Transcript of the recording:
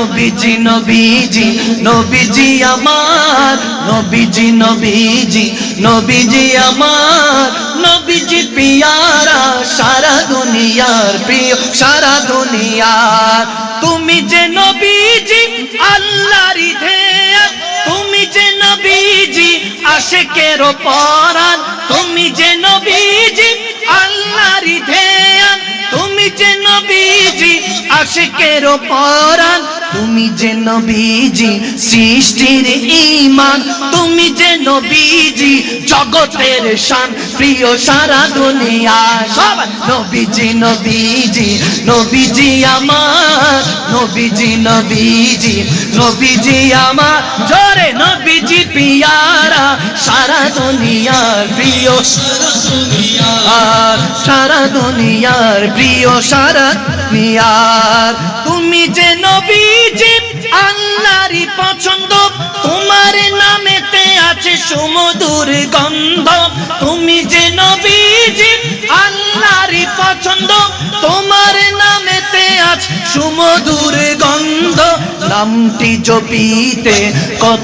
নবীজি নবীজি নবীজি আমার, নবীজি নবীজি নবীজি আমার, নবীজি পিয়ারা, সারা দুনিয়ার প্রিয়, সারা দুনিয়ার। তুমি যে নবীজি, আল্লাহরই ধেয়া। তুমি যে নবীজি, আশেকের পরাণ। তুমি যে নবীজি, আল্লাহরই ধেয়া। তুমি যে নবীজি, আশেকের পরাণ। তুমি যে নবীজি, সৃষ্টির ইমান তুমি যে নবীজি, জগতের শান, প্রিয় সারা দুনিয়া, সব নবীজি নবীজি নবীজি আমার, নবীজি নবীজি নবীজি আমার, জোরে নবীজি পিয়ারা, সারা দুনিয়ার প্রিয় আর সারা দুনিয়ার প্রিয় সারা দুনিয়ার। তুমি যে নবীজি আল্লাহরই পছন্দ, তোমার নামেতে আছে সুমধুর গন্ধ। তুমি যে নবীজি আল্লাহরই পছন্দ, তোমার নামেতে আছে সুমধুর গন্ধ। নামটি জপিতে কত